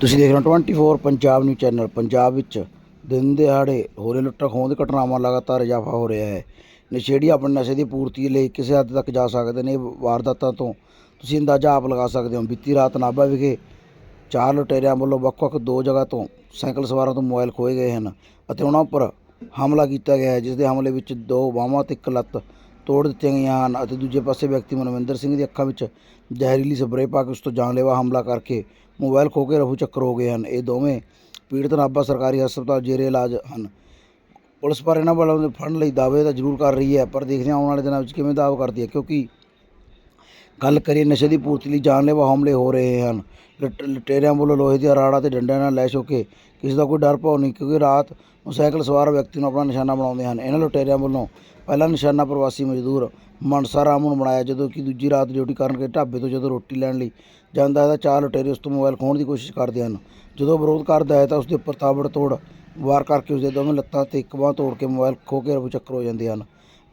ਤੁਸੀਂ ਦੇਖ ਰਹੇ ਹੋ 24 ਪੰਜਾਬ ਨਿਊਜ਼ ਚੈਨਲ ਪੰਜਾਬ ਵਿੱਚ ਦਿਨ ਦਿਹਾੜੇ ਹੋ ਰਹੇ ਲੁੱਟਾਂ ਖੋਹ ਦੀ ਘਟਨਾਵਾਂ ਲਗਾਤਾਰ ਇਜ਼ਾਫਾ ਹੋ ਰਿਹਾ ਹੈ। ਨਸ਼ੇੜੀ ਆਪਣੇ ਨਸ਼ੇ ਦੀ ਪੂਰਤੀ ਲਈ ਕਿਸੇ ਹੱਦ ਤੱਕ ਜਾ ਸਕਦੇ ਨੇ ਵਾਰਦਾਤਾਂ ਤੋਂ। ਤੁਸੀਂ ਅੰਦਾਜ਼ਾ ਆਪ ਲਗਾ ਸਕਦੇ ਹੋ, ਬੀਤੀ ਰਾਤ ਨਾਭਾ ਵਿਖੇ ਚਾਰ ਲੁਟੇਰਿਆਂ ਵੱਲੋਂ ਵੱਖ-ਵੱਖ ਦੋ ਜਗ੍ਹਾ ਤੋਂ ਸਾਈਕਲ ਸਵਾਰਾਂ ਤੋਂ ਮੋਬਾਈਲ ਖੋਏ ਗਏ ਹਨ ਅਤੇ ਉਹਨਾਂ ਉੱਪਰ ਹਮਲਾ ਕੀਤਾ ਗਿਆ ਹੈ, ਜਿਸ ਦੇ ਹਮਲੇ ਵਿੱਚ ਦੋ ਬਾਹਾਂ ਤੇ ਇੱਕ ਲੱਤ ਤੋੜ ਦਿੱਤੀਆਂ ਗਈਆਂ ਹਨ ਅਤੇ ਦੂਜੇ ਪਾਸੇ ਵਿਅਕਤੀ ਮਨਵਿੰਦਰ ਸਿੰਘ ਦੀ ਅੱਖਾਂ ਵਿੱਚ ਜ਼ਹਿਰੀਲੀ ਸਪਰੇਅ ਪਾ ਕੇ ਉਸ ਤੋਂ ਜਾਨਲੇਵਾ ਹਮਲਾ ਕਰਕੇ ਮੋਬਾਈਲ ਖੋਹ ਕੇ ਰਫੂ ਚੱਕਰ ਹੋ ਗਏ ਹਨ। ਇਹ ਦੋਵੇਂ ਪੀੜਤ ਨਾਭਾ ਸਰਕਾਰੀ ਹਸਪਤਾਲ ਜੇਰੇ ਇਲਾਜ ਹਨ। ਪੁਲਿਸ ਪਰ ਇਹਨਾਂ ਵੱਲੋਂ ਫੜਨ ਲਈ ਦਾਅਵੇ ਤਾਂ ਜ਼ਰੂਰ ਕਰ ਰਹੀ ਹੈ, ਪਰ ਦੇਖਦੇ ਹਾਂ ਆਉਣ ਵਾਲੇ ਦਿਨਾਂ ਵਿੱਚ ਕਿਵੇਂ ਦਾਅਵਾ ਕਰਦੀ ਹੈ, ਕਿਉਂਕਿ ਗੱਲ ਕਰੀਏ ਨਸ਼ੇ ਦੀ ਪੂਰਤੀ ਲਈ ਜਾਨਲੇਵਾ ਹਮਲੇ ਹੋ ਰਹੇ ਹਨ। ਲਟ, ਲੁਟੇਰਿਆਂ ਵੱਲੋਂ ਲੋਹੇ ਦੀਆਂ ਰਾੜਾਂ ਤੇ ਡੰਡਿਆਂ ਨਾਲ ਲੈਸ਼ ਹੋ ਕੇ ਕਿਸੇ ਦਾ ਕੋਈ ਡਰ ਭਾਉ ਨਹੀਂ, ਕਿਉਂਕਿ ਰਾਤ ਨੂੰ ਸਾਈਕਲ ਸਵਾਰ ਵਿਅਕਤੀ ਨੂੰ ਆਪਣਾ ਨਿਸ਼ਾਨਾ ਬਣਾਉਂਦੇ ਹਨ। ਇਹਨਾਂ ਲੁਟੇਰਿਆਂ ਵੱਲੋਂ ਪਹਿਲਾ ਨਿਸ਼ਾਨਾ ਪ੍ਰਵਾਸੀ ਮਜ਼ਦੂਰ ਮਨਸਾ ਰਾਮ ਨੂੰ ਬਣਾਇਆ, ਜਦੋਂ ਕਿ ਦੂਜੀ ਰਾਤ ਡਿਊਟੀ ਕਰਨ ਕੇ ਢਾਬੇ ਤੋਂ ਜਦੋਂ ਰੋਟੀ ਲੈਣ ਲਈ ਜਾਂਦਾ ਹੈ ਤਾਂ ਚਾਰ ਲੁਟੇਰੇ ਉਸ ਤੋਂ ਮੋਬਾਈਲ ਖੋਹਣ ਦੀ ਕੋਸ਼ਿਸ਼ ਕਰਦੇ ਹਨ। ਜਦੋਂ ਵਿਰੋਧ ਕਰਦਾ ਹੈ ਤਾਂ ਉਸ ਦੇ ਉੱਪਰ ਤਾਬੜ ਤੋੜ ਵਾਰ ਕਰਕੇ ਉਸ ਦੇ ਦੋਵੇਂ ਲੱਤਾਂ ਤੇ ਇੱਕ ਬਾਂਹ ਤੋੜ ਕੇ ਮੋਬਾਈਲ ਖੋਹ ਕੇ ਰਫੂ ਚੱਕਰ ਹੋ ਜਾਂਦੇ ਹਨ।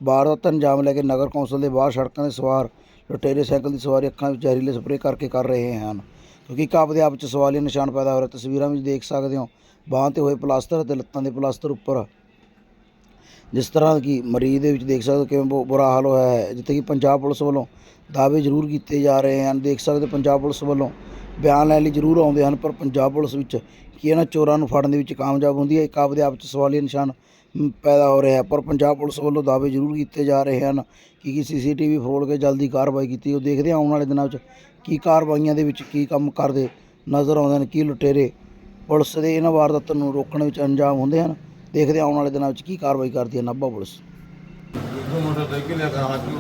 ਵਾਰਦਾਤ ਦਾ ਅੰਜਾਮ ਲੈ ਕੇ ਨਗਰ ਕੌਂਸਲ ਦੇ ਬਾਹਰ ਸੜਕਾਂ 'ਤੇ ਸਵਾਰ ਲੁਟੇਰੇ ਸਾਈਕਲ ਦੀ ਸਵਾਰੀ ਅੱਖਾਂ ਵਿੱਚ ਜ਼ਹਿਰੀਲੇ ਸਪਰੇਅ ਕਰਕੇ ਕਰ ਰਹੇ ਹਨ। ਕਿਉਂਕਿ ਇੱਕ ਆਪਦੇ ਆਪ 'ਚ ਸਵਾਲੀਆ ਨਿਸ਼ਾਨ ਪੈਦਾ ਹੋ ਰਿਹਾ, ਤਸਵੀਰਾਂ ਵਿੱਚ ਦੇਖ ਸਕਦੇ ਹੋ। ਬਾਹਾਂ ਤੇ ਹੋਏ ਪਲਾਸਟਰ ਅਤੇ ਲੱਤਾਂ ਦੇ ਪਲਾਸਟਰ ਉੱਪਰ। ਜਿਸ ਤਰ੍ਹਾਂ ਕਿ ਮਰੀਜ਼ ਦੇ ਵਿੱਚ ਦੇਖ ਸਕਦੇ ਹੋ ਕਿਵੇਂ ਬੁ- ਬੁਰਾ ਹਾਲ ਹੋਇਆ ਹੈ। ਜਿੱਥੇ ਕਿ ਪੰਜਾਬ ਪੁਲਿਸ ਵੱਲੋਂ ਦਾਅਵੇ ਜ਼ਰੂਰ ਕੀਤੇ ਜਾ ਰਹੇ ਹਨ। ਦੇਖ ਸਕਦੇ ਹੋ ਪੰਜਾਬ ਪੁਲਿਸ ਵੱਲੋਂ ਬਿਆਨ ਲੈਣ ਲਈ ਜ਼ਰੂਰ ਆਉਂਦੇ ਹਨ, ਪਰ ਪੰਜਾਬ ਪੁਲਿਸ ਵਿੱਚ ਕੀ ਇਹਨਾਂ ਚੋਰਾਂ ਨੂੰ ਫੜਨ ਦੇ ਵਿੱਚ ਕਾਮਯਾਬ ਹੁੰਦੀ ਹੈ? ਇੱਕ ਆਪਦੇ ਆਪ 'ਚ ਸਵਾਲੀਆ ਨਿਸ਼ਾਨ ਪੈਦਾ ਹੋ ਰਿਹਾ ਹੈ, ਪਰ ਪੰਜਾਬ ਪੁਲਿਸ ਵੱਲੋਂ ਦਾਅਵੇ ਜ਼ਰੂਰ ਕੀਤੇ ਜਾ ਰਹੇ ਹਨ ਕਿ ਕੀ ਸੀਸੀਟੀਵੀ ਫਰੋਲ ਕੇ ਜਲਦੀ ਕਾਰਵਾਈ ਕੀਤੀ। ਉਹ ਦੇਖਦੇ ਹਾਂ ਆਉਣ ਵਾਲੇ ਦਿਨਾਂ ਵਿੱਚ ਕੀ ਕਾਰਵਾਈਆਂ ਦੇ ਵਿੱਚ ਕੀ ਕੰਮ ਕਰਦੇ ਨਜ਼ਰ ਆਉਂਦੇ ਹਨ ਕੀ ਲੁਟੇਰੇ ਪੁਲਿਸ ਦੇ ਇਹਨਾਂ ਵਾਰਦਾਤਾਂ ਨੂੰ ਰੋਕਣ ਵਿੱਚ ਅੰਜਾਮ ਹੁੰਦੇ ਹਨ ਦੇਖਦੇ ਆਉਣ ਵਾਲੇ ਦਿਨਾਂ ਵਿੱਚ ਕੀ ਕਾਰਵਾਈ ਕਰਦੀ ਹੈ ਨਾਭਾ ਪੁਲਿਸ। ਮੋਟਰਸਾਈਕਲ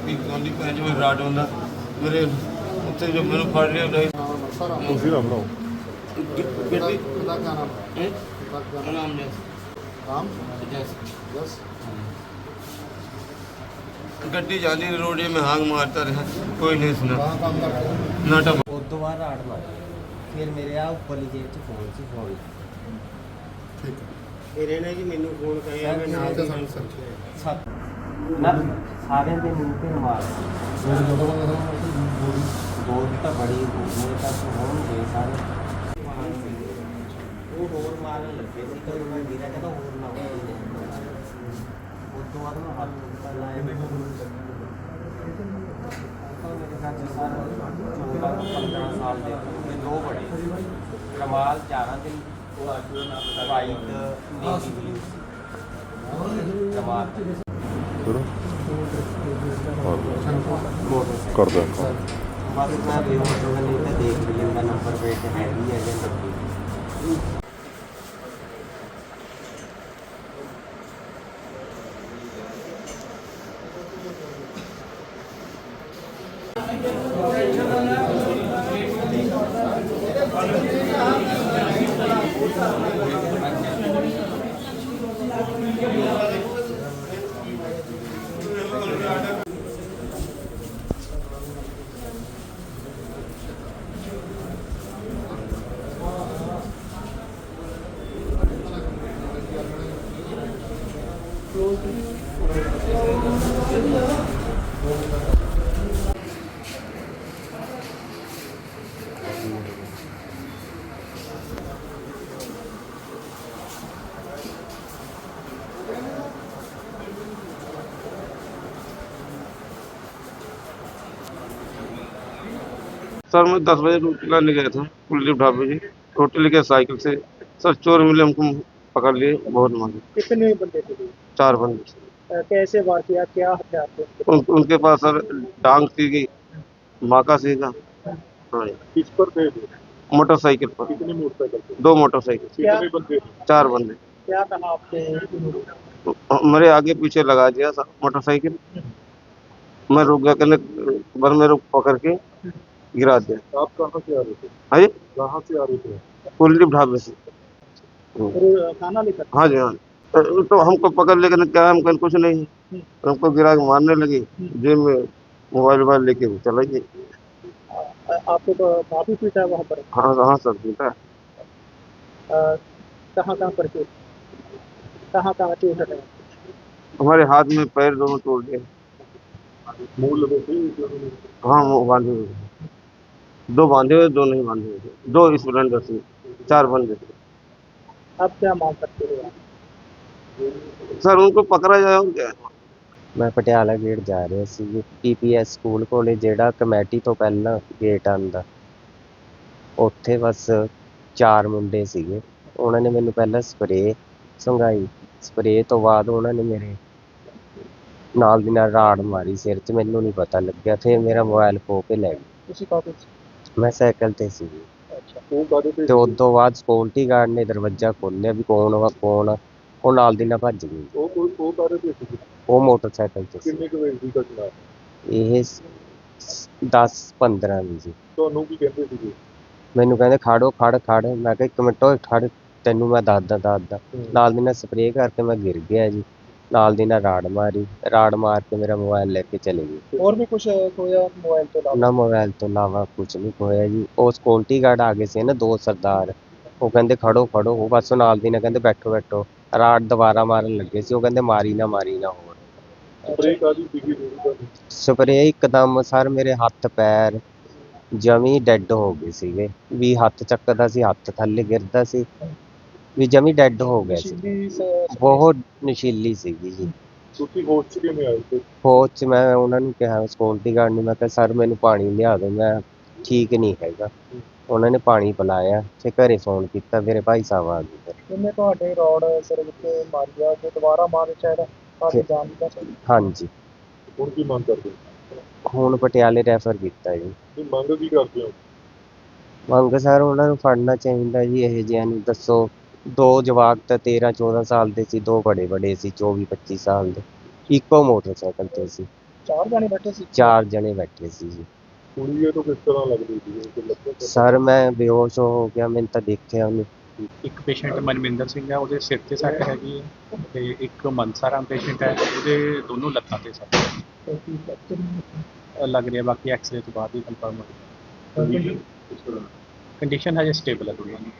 ਵੀ ਪੈਂਜ ਹੁੰਦਾ ਮੇਰੇ ਜੋ ਮੈਨੂੰ ਫੜ ਉਹਦਾ ਤੁਸੀਂ ਨਾ ਗੱਡੀ ਨਾਮ? ਹੈ? ਨਾਮ? ਜੈਸ। ਰਾਮ? ਜੈਸ। ਗੱਡੀ ਜਾਂਦੀ ਰੋੜੇ ਮੈਂ ਹਾਂਗ ਮਾਰਤਾ ਰਿਹਾ ਕੋਈ ਨਹੀਂ ਸੁਣਾ ਨਾ ਟਾ ਉਹ ਤੋਂ ਬਾਅਦ ਰਾੜ ਮਾਰੀ। ਫਿਰ ਮੇਰੇ ਆ ਉੱਪਰਲੀ ਜੇਬ 'ਚ ਫੋਨ ਸੀ ਫੋਨ ਠੀਕ ਇਹਨੇ ਨੇ ਜੀ ਮੈਨੂੰ ਫੋਨ ਕਰਿਆ ਮੈਂ ਨਾਲ ਦੀ ਨਾਲ ਸੱਤ ਨਾ ਸਾਰਿਆਂ ਦੇ ਮੂੰਹ ਤੇ ਮਾਰ ਬੋਲ। ਤਾਂ ਬੜੀ ਮੇਰੇ ਤਾਂ ਹੋਣਗੇ ਸਾਰੇ। ਉਹ ਹੋਰ ਮਾਰਨ ਲੱਗੇ ਸੀ ਤਾਂ ਮੇਰਾ ਕਹਿੰਦਾ ਹੋਰ ਨਾ ਉਹ ਤੋਂ ਬਾਅਦ ਮੈਂ ਹੱਥ ਉੱਪਰ ਲਾਇਆ ਮੈਂ ਮੇਰੇ ਘਰ ਚ ਸਾਰਾ 14 15 ਸਾਲ ਦੇ ਤੇ ਦੋ ਬੜੇ ਕਮਾਲ 11 ਦਿਨ ਵਾਈਟ ਨੇਵੀ ਬਲੂ ਕਮਾਲ ਕਰੋ ਮੋਟਰਸਾਈਕਲ ਕਰਦਾ ਬਸ ਮੈਂ ਬੇਹੋਸ਼ ਹੋ ਗਿਆ ਨਹੀਂ ਤਾਂ ਦੇਖ सर मैं दस बजे रोटी लाने गया था कुलदीप ढाबे जी रोटी लेके साइकिल से सर चोर मिले हमको पकड़ लिए बहुत मांगे। कितने बंदे थे चार बंदे। कैसे वार किया क्या हथियार थे उनके उन, उनके पास सर डांग थी माका सीगा हाँ। जी। किस पर थे मोटरसाइकिल पर। कितने मोटरसाइकिल दो मोटरसाइकिल। कितने बंदे चार बंदे। क्या कहा आपने? मेरे आगे पीछे लगा दिया सर मोटरसाइकिल। मैं रुक गया कहने बर मेरे को पकड़ के गिरा दिया आप कहाँ से आ रहे थे? हाँ जी? कहाँ से आ रहे थे? कुलदीप ढाबे से। खाना लेकर? हाँ जी हाँ तो तो हमको पकड़ लेकर क्या हम कहने कुछ नहीं तो हमको गिरा के मारने लगे। जेब में मोबाइल वोबाइल लेके वो चला गए। आपको तो काफ़ी पीटा है वहाँ पर। हाँ हाँ सर अ, कहाँ कहाँ पर कहाँ कहाँ चोट है हमारे हाथ में पैर दोनों तोड़ लगे हाँ थे। दो बांधे हुए दो नहीं बांधे हुए थे दो स्प्लेंडर से चार बंदे थे अब क्या मांग करते हो आप? सर उनको पकड़ा जाए और क्या ਮੈਂ ਪਟਿਆਲਾ ਗੇਟ ਜਾ ਰਿਹਾ ਸੀ ਪੀਪੀਐਸ ਸਕੂਲ ਕੋਲੇ ਜਿਹੜਾ ਕਮੇਟੀ ਤੋਂ ਪਹਿਲਾਂ ਗੇਟ ਆਂਦਾ ਉੱਥੇ ਬਸ ਚਾਰ ਮੁੰਡੇ ਸੀਗੇ ਉਹਨਾਂ ਨੇ ਮੈਨੂੰ ਪਹਿਲਾਂ ਸਪਰੇਅ ਸੰਘਾਈ ਸਪਰੇਅ ਤੋਂ ਬਾਅਦ ਉਹਨਾਂ ਨੇ ਮੇਰੇ ਨਾਲ ਦੀ ਨਾਲ ਰਾੜ ਮਾਰੀ ਸਿਰ 'ਚ ਮੈਨੂੰ ਨਹੀਂ ਪਤਾ ਲੱਗਿਆ ਫਿਰ ਮੇਰਾ ਮੋਬਾਈਲ ਖੋ ਕੇ ਲੈ ਗਏ ਤੁਸੀਂ ਕਾਹਦੇ ਚ ਮੈਂ ਸਾਈਕਲ ਤੇ ਸੀ। ਅੱਛਾ ਤੇ ਤੇ ਉਸ ਤੋਂ ਬਾਅਦ ਸਕਿਉਰਟੀ ਗਾਰਡ ਨੇ ਦਰਵਾਜ਼ਾ ਖੋਲ੍ਹਿਆ ਵੀ ਕੌਣ ਵਾ ਕੌਣ ਆ। ਉਹ ਨਾਲ ਦੀ ਨਾਲ ਭੱਜ ਗਈ। ਉਹ ਉਹ ਉਹ ਕਾਦੇ ਤੇ ਸੀ? ਉਹ ਮੋਟਰਸਾਈਕਲ ਤੇ ਸੀ। ਕਿੰਨੇ ਕੁ ਵਜੇ ਦੀ ਘਟਨਾ ਇਹ 10 15 ਦੀ ਸੀ। ਤੁਹਾਨੂੰ ਕੀ ਕਹਿੰਦੇ ਸੀਗੇ? ਮੈਨੂੰ ਕਹਿੰਦੇ ਖੜੋ ਖੜ ਖੜ ਮੈਂ ਕਿਹਾ ਇੱਕ ਮਿੰਟ ਓਏ ਖੜ ਤੈਨੂੰ ਮੈਂ ਦੱਸਦਾ ਦੱਸਦਾ। ਨਾਲ ਦੀ ਨਾਲ ਸਪਰੇਅ ਕਰਕੇ ਮੈਂ ਗਿਰ ਗਿਆ ਜੀ। ਨਾਲ ਦੀ ਨਾਲ ਰਾੜ ਮਾਰੀ ਰਾੜ ਮਾਰ ਕੇ ਮੇਰਾ ਮੋਬਾਈਲ ਲੈ ਕੇ ਚਲੇ ਗਏ। ਹੋਰ ਵੀ ਕੁਝ ਹੋਇਆ ਮੋਬਾਈਲ ਤੋਂ ਇਲਾਵਾ? ਨਾ ਮੋਬਾਈਲ ਤੋਂ ਇਲਾਵਾ ਕੁਝ ਨਹੀਂ ਹੋਇਆ ਜੀ। ਉਹ ਸਕਿਉਰਟੀ ਗਾਰਡ ਆ ਗਏ ਸੀ ਨਾ ਦੋ ਸਰਦਾਰ। ਉਹ ਕਹਿੰਦੇ ਖੜੋ ਖੜੋ। ਉਹ ਬਸ ਉਹ ਨਾਲ ਦੀ ਨਾਲ ਕਹਿੰਦੇ ਬੈਠੋ ਬੈਠੋ। ਰਾੜ ਦੁਬਾਰਾ ਮਾਰਨ ਲੱਗੇ ਸੀ। ਉਹ ਕਹਿੰਦੇ ਮਾਰੀ ਨਾ ਮਾਰੀ ਨਾ ਹੋਰ। ਸਪਰੇ ਕਾਦੀ ਸੀਗੀ ਜਿਹੜੀ ਤੁਹਾਨੂੰ ਸਪਰੇਅ ਇੱਕਦਮ ਸਰ ਮੇਰੇ ਹੱਥ ਪੈਰ ਜਮੀ ਡੈੱਡ ਹੋ ਗਏ ਸੀਗੇ। ਵੀ ਹੱਥ ਚੱਕਦਾ ਸੀ ਹੱਥ ਥੱਲੇ ਗਿਰਦਾ ਸੀ। ਵੀ ਜਮੀ ਡੈੱਡ ਹੋ ਗਿਆ ਸੀ। ਨਸ਼ੀਲੀ ਸ- ਬਹੁਤ ਨਸ਼ੀਲੀ ਸੀਗੀ ਜੀ। ਤੁਸੀਂ ਹੋਸ਼ ਚ ਕਿਵੇਂ ਆਏ ਤੇ ਫੌਜ 'ਚ ਮੈਂ ਉਹਨਾਂ ਨੂੰ ਕਿਹਾ ਸਕਿਉਰਟੀ ਗਾਰਡ ਨੂੰ ਮੈਂ ਕਿਹਾ ਸਰ ਮੈਨੂੰ ਪਾਣੀ ਲਿਆ ਦਿਓ ਮੈਂ ਠੀਕ ਨਹੀਂ ਹੈਗਾ। ਉਹਨਾਂ ਨੇ ਪਾਣੀ ਪਿਲਾਇਆ ਤੇ ਘਰੇ ਫੋਨ ਕੀਤਾ ਮੇਰੇ ਭਾਈ ਸਾਹਿਬ ਆ ਗਏ ਫਿਰ। ਉਹਨੇ ਤੁਹਾਡੇ ਰੋਡ ਸਿਰ ਵਿੱਚ ਮਾਰਿਆ ਜੇ ਦੁਬਾਰਾ ਮਾਰੇ ਚਾਹੀਦਾ ਤੁਹਾਡੀ ਫਿਰ- ਜਾਨ ਦਾ ਚਾਹੀਦਾ ਹਾਂਜੀ। ਹੁਣ ਕੀ ਮੰਗ ਕਰਦੇ ਹੋ? ਹੁਣ ਪਟਿਆਲੇ ਰੈਫਰ ਕੀਤਾ ਜੀ। ਤੁਸੀਂ ਮੰਗ ਕੀ ਕਰਦੇ ਹੋ? ਮੰਗ ਸਰ ਉਹਨਾਂ ਨੂੰ ਫੜਨਾ ਚਾਹੀਦਾ ਜੀ ਇਹ ਜਿਹਿਆਂ ਨੂੰ ਦੱਸੋ। ਦੋ ਜਵਾਕ ਤਾਂ 13 14 ਸਾਲ ਦੇ ਸੀ ਦੋ ਬੜੇ ਬੜੇ ਸੀ 24 25 ਸਾਲ ਦੇ। ਇੱਕੋ ਮੋਟਰਸਾਈਕਲ ਤੇ ਸੀ। ਚਾਰ ਜਾਣੇ ਬੈਠੇ ਸੀ? ਚਾਰ ਜਣੇ ਬੈਠੇ ਸੀ ਜੀ। ਕੁੜੀ ਇਹ ਤੋਂ ਕਿਸ ਤਰ੍ਹਾਂ ਲੱਗਦੀ ਸੀ? ਕਿ ਲੱਗਦਾ ਸਰ ਮੈਂ ਬੇਹੋਸ਼ ਹੋ ਗਿਆ ਮੈਨੂੰ ਤਾਂ ਦੇਖਿਆ ਉਹਨੂੰ ਇੱਕ ਪੇਸ਼ੈਂਟ ਮਨਮਿੰਦਰ ਸਿੰਘ ਹੈ ਉਹਦੇ ਸਿਰ ਤੇ ਸੱਟ ਹੈਗੀ ਹੈ ਤੇ ਇੱਕ ਮਨਸਾਰਾਮ ਪੇਸ਼ੈਂਟ ਹੈ ਉਹਦੇ ਦੋਨੋਂ ਲੱਤਾਂ ਤੇ ਸੱਟ ਹੈ। ਅਹ ਲੱਗ ਰਿਹਾ ਬਾਕੀ ਐਕਸਰੇ ਤੋਂ ਬਾਅਦ ਹੀ ਕਨਫਰਮ ਹੋਵੇਗਾ ਕੰਡੀਸ਼ਨ ਹਜੇ। ਸਟੇਬਲ ਹੈ ਦੋਨਾਂ ਦੀ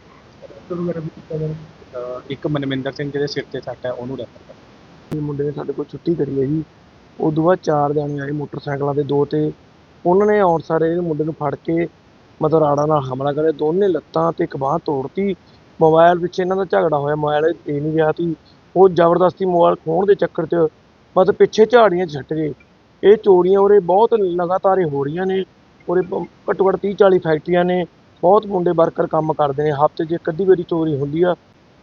ਡਾਕਟਰ ਵਗੈਰਾ ਵੀ ਕੀਤਾ ਜਾਵੇ? ਅਹ ਇੱਕ ਮਨਮਿੰਦਰ ਸਿੰਘ ਜਿਹਦੇ ਸਿਰ ਤੇ ਸੱਟ ਹੈ ਉਹਨੂੰ ਰੈਫਰ ਕਰ ਮੁੰਡੇ ਨੇ ਸਾਡੇ ਕੋਲ ਛੁੱਟੀ ਕਰੀ ਹੈ ਜੀ। ਉਦੋਂ ਬਾਅਦ ਚਾਰ ਜਾਣੇ ਆਏ ਮੋਟਰਸਾਈਕਲਾਂ ਦੇ ਦੋ ਤੇ ਉਹਨਾਂ ਨੇ ਆਉਣ ਸਾਰੇ ਇਹ ਮੁੰਡੇ ਨੂੰ ਫੜ ਕੇ ਮਤਲਬ ਰਾੜਾ ਨਾਲ ਹਮਲਾ ਕਰਿਆ। ਦੋਨੇ ਲੱਤਾਂ ਤੇ ਇੱਕ ਬਾਂਹ ਤੋੜਤੀ। ਮੋਬਾਈਲ ਵਿੱਚ ਇਹਨਾਂ ਦਾ ਝਗੜਾ ਹੋਇਆ। ਮੋਬਾਈਲ ਇਹ ਨਹੀਂ ਰਿਹਾ ਸੀ। ਉਹ ਜ਼ਬਰਦਸਤੀ ਮੋਬਾਈਲ ਖੋਹਣ ਦੇ ਚੱਕਰ 'ਚ ਮਤਲਬ ਪਿੱਛੇ ਝਾੜੀਆਂ 'ਚ ਛੱਟ ਗਏ। ਇਹ ਚੋਰੀਆਂ ਉਰੇ ਬਹੁਤ ਲਗਾਤਾਰ ਹੀ ਹੋ ਰਹੀਆਂ ਨੇ। ਉਰੇ ਪ- ਘੱਟੋ ਘੱਟ 30 40 ਫੈਕਟਰੀਆਂ ਨੇ। ਬਹੁਤ ਮੁੰਡੇ ਵਰਕਰ ਕੰਮ ਕਰਦੇ ਨੇ ਹਫ਼ਤੇ 'ਚ ਇੱਕ ਅੱਧੀ ਵਾਰੀ ਚੋਰੀ ਹੁੰਦੀ ਆ।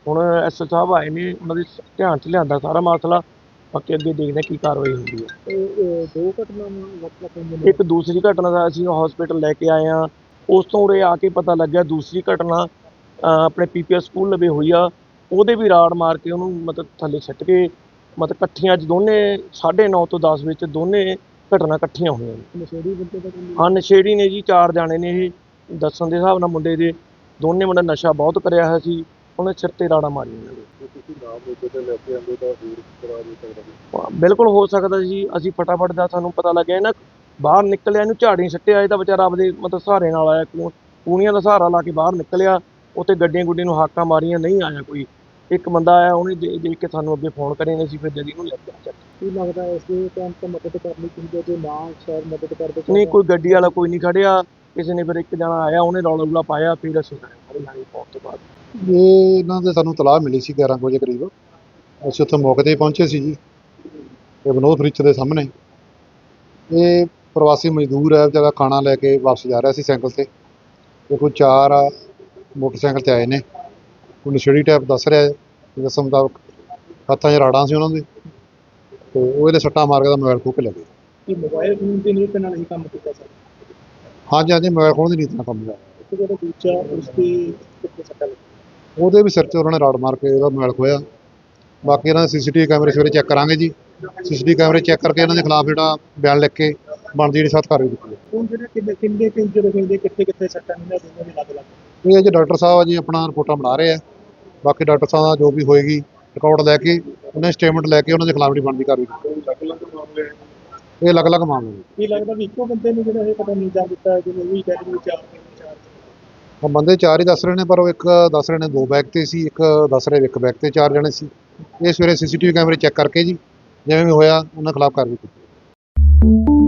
ਹੁਣ ਐਸਓ ਸਾਹਿਬ ਆਏ ਨੇ ਉਹਨਾਂ ਦੇ ਧਿਆਨ 'ਚ ਲਿਆਂਦਾ ਸਾਰਾ ਮਸਲਾ ਬਾਕੀ ਅੱਗੇ ਦੇਖਦੇ ਕੀ ਕਾਰਵਾਈ ਹੁੰਦੀ ਹੈ ਇਹ ਇਹ ਦੋ ਘਟਨਾਵਾਂ ਵਾਪਰ ਹੋਈਆਂ ਨੇ? ਇੱਕ ਦੂਸਰੀ ਘਟਨਾ ਦਾ ਅਸੀਂ ਹਸਪੀਟਲ ਲੈ ਕੇ ਆਏ ਆ ਉਸ ਤੋਂ ਉਰੇ ਆ ਕੇ ਪਤਾ ਲੱਗਿਆ ਦੂਸਰੀ ਘਟਨਾ ਆਪਣੇ ਪੀਪੀਐਸ ਸਕੂਲ ਲਵੇ ਹੋਈ ਆ। ਉਹਦੇ ਵੀ ਰਾੜ ਮਾਰ ਕੇ ਉਹਨੂੰ ਮਤਲਬ ਥੱਲੇ ਸੱਟ ਕੇ ਮਤਲਬ ਇਕੱਠੀਆਂ ਅੱਜ ਦੋਨੇ 9:30 ਤੋਂ 10 ਵਿੱਚ ਦੋਨੇ ਘਟਨਾ ਇਕੱਠੀਆਂ ਹੋਈਆਂ ਨੇ। ਨਸ਼ੇੜੀ ਬੰਦੇ ਦਾ ਹਾਂ ਨਸ਼ੇੜੀ ਨੇ ਜੀ ਚਾਰ ਜਾਣੇ ਨੇ ਇਹ। ਦੱਸਣ ਦੇ ਹਿਸਾਬ ਨਾਲ ਮੁੰਡੇ ਦੇ ਦੋਨੇ ਮੁੰਡੇ ਨਸ਼ਾ ਬਹੁਤ ਕਰਿਆ ਹੋਇਆ ਸੀ ਉਹਨੇ ਸਿਰ ਤੇ ਰਾੜਾ ਮਾਰੀਆਂ ਇਹਨਾਂ ਦੇ। ਜੇ ਤੁਸੀਂ ਨਾਮ ਮੌਕੇ ਤੇ ਲੈ ਕੇ ਆਉਂਦੇ ਤਾਂ ਹੋਰ ਕਰਾ ਦੇ ਸਕਦਾ ਸੀ? ਬਿਲਕੁਲ ਹੋ ਸਕਦਾ ਜੀ ਅਸੀਂ ਫਟਾਫਟ ਦਾ ਸਾਨੂੰ ਪਤਾ ਲੱਗਿਆ ਨਾ ਬਾਹਰ ਨਿਕਲਿਆ ਇਹਨੂੰ ਝਾੜੀ ਸੱਟਿਆ ਇਹ ਤਾਂ ਵਿਚਾਰਾ ਆਪਦੇ ਮਤਲਬ ਸਹਾਰੇ ਨਾਲ ਆਇਆ ਕੂ- ਕੂਣੀਆਂ ਦਾ ਸਹਾਰਾ ਲਾ ਕੇ ਬਾਹਰ ਨਿਕਲਿਆ ਉੱਥੇ ਗੱਡੀਆਂ ਗੁੱਡੀਆਂ ਨੂੰ ਹਾਕਾਂ ਮਾਰੀਆਂ ਨਹੀਂ ਆਇਆ ਕੋਈ। ਇੱਕ ਬੰਦਾ ਆਇਆ ਉਹਨੇ ਦੇ- ਦੇਖ ਕੇ ਸਾਨੂੰ ਅੱਗੇ ਫੋਨ ਕਰੇ ਨੇ ਅਸੀਂ ਫਿਰ ਜਦੀ ਨੂੰ ਲੈ ਕੇ ਚੱਕ ਕੀ ਲੱਗਦਾ ਇਸ ਦੇ ਟਾਈਮ ਤੇ ਮਦਦ ਕਰਨੀ ਚਾਹੀਦੀ ਹੈ ਜੇ ਨਾ ਸ਼ਾਇਦ ਮਦਦ ਕਰਦੇ ਨਹੀਂ ਕੋਈ ਗੱਡੀ ਵਾਲਾ ਕੋਈ ਨਹੀਂ ਖੜਿਆ। ਕਿਸੇ ਨੇ ਫਿਰ ਇੱਕ ਜਣਾ ਆਇਆ ਉਹਨੇ ਰੌਲਾ ਰੂਲਾ ਪਾਇਆ ਫਿਰ ਅਸੀਂ ਆਏ ਹਰੀ ਹਰੀ ਪਹੁੰਚ ਤੋਂ ਬਾਅਦ। ਇਹ ਇਹਨਾਂ ਦੇ ਸਾਨੂੰ ਤਲਾਹ ਮਿਲੀ ਸੀ 11 ਕੁ ਵਜੇ ਕਰੀਬ। ਅਸੀਂ ਉੱਥੇ ਮੌਕੇ ਤੇ ਪਹੁੰਚੇ ਸੀ ਜੀ ਇਹ ਵਿਨੋਦ ਫਰਿੱਚ ਦੇ ਸਾਹਮਣੇ। ਇਹ ਪ੍ਰਵਾਸੀ ਮਜ਼ਦੂਰ ਹੈ ਵਿਚਾਰਾ ਖਾਣਾ ਲੈ ਕੇ ਵਾਪਸ ਜਾ ਰਿਹਾ ਸੀ ਸਾਈਕਲ ਤੇ। ਤੇ ਕੋਈ ਚਾਰ ਆ ਮੋਟਰਸਾਈਕਲ ਤੇ ਆਏ ਨੇ। ਕੋਈ ਨਸ਼ੇੜੀ ਟਾਈਪ ਦੱਸ ਰਿਹਾ ਹੈ ਦੱਸਣ ਮੁਤਾਬਕ ਹੱਥਾਂ 'ਚ ਰਾੜਾਂ ਸੀ ਉਹਨਾਂ ਦੇ। ਤੇ ਉਹ ਇਹਦੇ ਸੱਟਾਂ ਮਾਰ ਕੇ ਦਾ ਮੋਬਾਈਲ ਖੋਹ ਕੇ ਲੈ ਗਏ। ਕਿ ਮੋਬਾਈਲ ਫੋਨ ਦੀ ਨੀਤ ਨਾਲ ਹੀ ਕੰਮ ਕੀਤਾ ਸਰ। ਹਾਂਜੀ ਹਾਂਜੀ ਮੋਬਾਈਲ ਖੋਹਣ ਦੀ ਨੀਤੀ ਨਾਲ ਕੰਮ ਹੋਇਆ ਤੇ ਜਿਹੜਾ ਦੂਜਾ ਉਸ ਦੀ ਕਿੱਥੇ ਸੱਟਾ ਲੱਗੀ ਉਹਦੇ ਵੀ ਸਿਰ 'ਚ ਉਹਨਾਂ ਨੇ ਰਾੜ ਮਾਰ ਕੇ ਉਹਦਾ ਮੋਬਾਈਲ ਖੋਇਆ ਬਾਕੀ ਇਹਨਾਂ ਦੇ ਸੀਸੀਟੀਵੀ ਕੈਮਰੇ ਸਵੇਰੇ ਚੈੱਕ ਕਰਾਂਗੇ ਜੀ। ਸੀਸੀਟੀਵੀ ਕੈਮਰੇ ਚੈੱਕ ਕਰਕੇ ਇਹਨਾਂ ਦੇ ਖਿਲਾਫ ਜਿਹੜਾ ਬਿਆਨ ਲਿਖ ਕੇ ਬਣਦੀ ਜਿਹੜੀ ਸਖਤ ਕਾਰਵਾਈ ਕੀਤੀ ਜਾਵੇ। ਹੁਣ ਜਿਹੜੇ ਕਿੰਨੇ ਕਿੰਨੇ ਕਿ ਜਦੋਂ ਕਹਿੰਦੇ ਕਿੱਥੇ ਕਿੱਥੇ ਸੱਟਾਂ ਨੇ ਦੋਨੋਂ ਵੀ ਲੱਗ ਲੱਗ ਇਹ ਅਜੇ ਡਾਕਟਰ ਸਾਹਿਬ ਆ ਜੀ ਆਪਣਾ ਰਿਪੋਰਟਾਂ ਬਣਾ ਰਹੇ ਆ। ਬਾਕੀ ਡਾਕਟਰ ਸਾਹਿਬ ਦਾ ਜੋ ਵੀ ਹੋਏਗੀ ਰਿਕਾਰਡ ਲੈ ਕੇ ਉਹਨਾਂ ਸਟੇਟਮੈਂਟ ਲੈ ਕੇ ਉਹਨਾਂ ਦੇ ਖਿਲਾਫ ਜਿਹੜੀ ਬਣਦੀ ਕਾਰਵਾਈ ਕੀਤੀ। ਇਹ ਅਲੱਗ-ਅਲੱਗ ਮਾਮਲੇ ਨੇ। ਕੀ ਲੱਗਦਾ ਵੀ ਇੱਕੋ ਬੰਦੇ ਨੂੰ ਜਿਹੜਾ ਇਹ ਪਤਾ ਨਹੀਂ ਜਾ ਦਿੱਤਾ ਜਿਵੇਂ ਵੀ ਕਹਿੰਦੇ ਵੀ ਚਾਰ ਤਿੰਨ ਚਾਰ ਉਹ ਬੰਦੇ ਚਾਰ ਹੀ ਦੱਸ ਰਹੇ ਨੇ ਪਰ ਉਹ ਇੱਕ ਦੱਸ ਰਹੇ ਨੇ ਦੋ ਬੈਗ ਤੇ ਸੀ ਇੱਕ ਦੱਸ ਰਹੇ ਇੱਕ ਬੈਗ ਤੇ ਚਾਰ ਜਣੇ ਸੀ। ਇਹ ਸਵੇਰੇ ਸੀਸੀਟੀਵੀ ਕੈਮਰੇ ਚੈੱਕ ਕਰਕੇ ਜੀ ਜਿਵੇਂ ਵੀ ਹੋਇਆ ਉਹਨਾਂ ਖਿਲਾਫ ਕਾਰਵਾਈ ਕੀਤੀ।